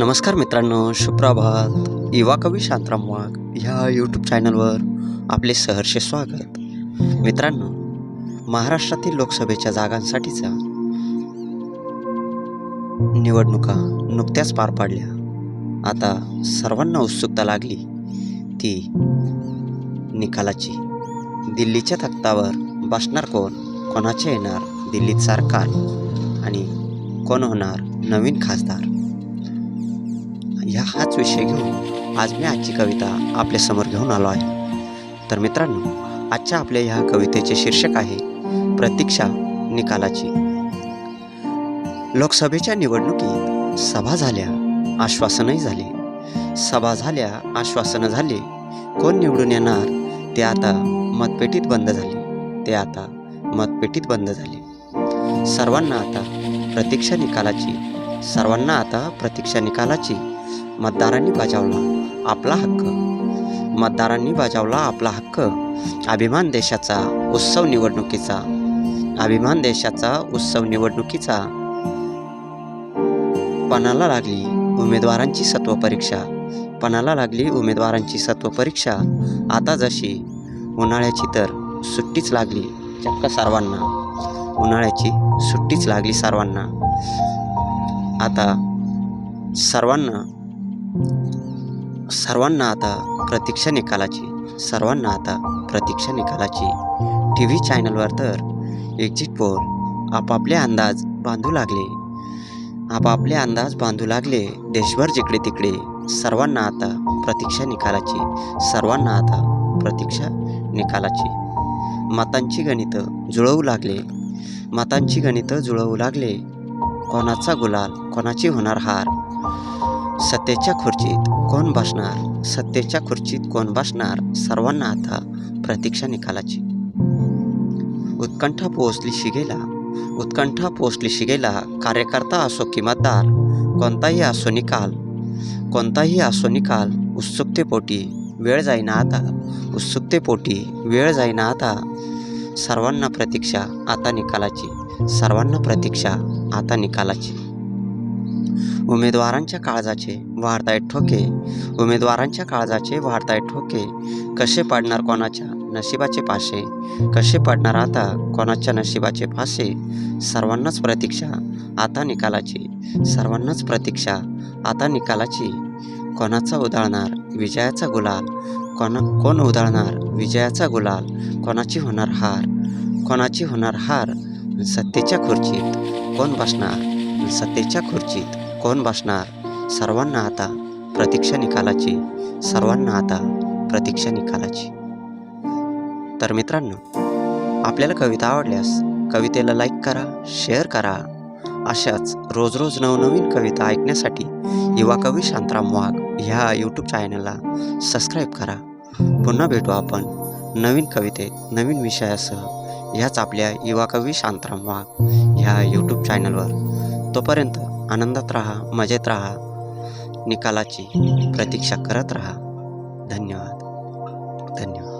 नमस्कार मित्रांनो सुप्रभात. युवा कवी शांतराम वाघ ह्या यूट्यूब चॅनलवर आपले सहर्ष स्वागत. मित्रांनो महाराष्ट्रातील लोकसभेच्या जागांसाठीचा निवडणुका नुकत्याच पार पाडल्या. आता सर्वांना उत्सुकता लागली ती निकालाची. दिल्लीच्या तख्तावर बसणार कोण? कोणाचे येणार? दिल्लीत सरकार. आणि कोण होणार? नवीन खासदार. ह्या हाच विषय घेऊन आज मी आजची कविता आपल्यासमोर घेऊन आलो आहे. तर मित्रांनो आजच्या आपल्या ह्या कवितेचे शीर्षक आहे प्रतीक्षा निकालाची. लोकसभेच्या निवडणुकीत सभा झाल्या आश्वासनही झाले. सभा झाल्या आश्वासनं झाले. कोण निवडून येणार? ते आता मतपेटीत बंद झाले. ते आता मतपेटीत बंद झाले. सर्वांना आता प्रतीक्षा निकालाची सर्वांना आता प्रतीक्षा निकालाची मतदारांनी बजावला आपला हक्क. मतदारांनी बजावला आपला हक्क. अभिमान देशाचा उत्सव निवडणुकीचा. अभिमान देशाचा उत्सव निवडणुकीचा. पणाला लागली उमेदवारांची सत्व परीक्षा. पणाला लागली उमेदवारांची सत्व परीक्षा. आता जशी उन्हाळ्याची तर सुट्टीच लागली चक्क सर्वांना. उन्हाळ्याची सुट्टीच लागली सर्वांना. आता सर्वांना सर्वांना आता प्रतीक्षा निकालाची सर्वांना आता प्रतीक्षा निकालाची टी व्ही चॅनलवर तर एक्झिट पोल आपापले अंदाज बांधू लागले. आपापले अंदाज बांधू लागले देशभर जिकडे तिकडे सर्वांना आता प्रतीक्षा निकालाची सर्वांना आता प्रतीक्षा निकालाची. मतांची गणितं जुळवू लागले. मतांची गणितं जुळवू लागले. कोणाचा गुलाल कोणाची होणार हार? सत्तेच्या खुर्चीत कोण बसणार? सत्तेच्या खुर्चीत कोण बसणार? सर्वांना आता प्रतीक्षा निकालाची. उत्कंठा पोहोचली शिगेला. उत्कंठा पोहोचली शिगेला कार्यकर्ता असो की मतदार कोणताही असो निकाल कोणताही असो निकाल उत्सुकतेपोटी वेळ जाईना आता. उत्सुकतेपोटी वेळ जाईना आता. सर्वांना प्रतीक्षा आता निकालाची. सर्वांना प्रतीक्षा आता निकालाची. उमेदवारांच्या काळजाचे वाढतायत ठोके. उमेदवारांच्या काळजाचे वाढतायत ठोके. कसे पाडणार कोणाच्या नशिबाचे पाशे कसे पडणार आता कोणाच्या नशिबाचे फासे सर्वांनाच प्रतीक्षा आता निकालाची. सर्वांनाच प्रतीक्षा आता निकालाची. कोणाचा उधळणार? विजयाचा गुलाल. कोणा कोण उधळणार? विजयाचा गुलाल. कोणाची होणार हार? कोणाची होणार हार? सत्तेच्या खुर्चीत. कोण बसणार? सत्तेच्या खुर्चीत. कोण बसणार? सर्वांना आता प्रतीक्षा निकालाची सर्वांना आता प्रतीक्षा निकालाची. तर मित्रांनो आपल्याला कविता आवडल्यास कवितेला लाईक करा शेअर करा. अशाच रोज रोज नवनवीन कविता ऐकण्यासाठी युवा कवी शांतराम वाघ ह्या यूट्यूब चॅनलला सबस्क्राईब करा. पुन्हा भेटू आपण नवीन कवितेत नवीन विषयासह. ह्याच आपल्या युवा कवी शांतराम वाघ ह्या यूट्यूब चॅनलवर तोपर्यंत आनंदात राहा मजेत राहा निकालाची प्रतीक्षा करत राहा. धन्यवाद. धन्यवाद.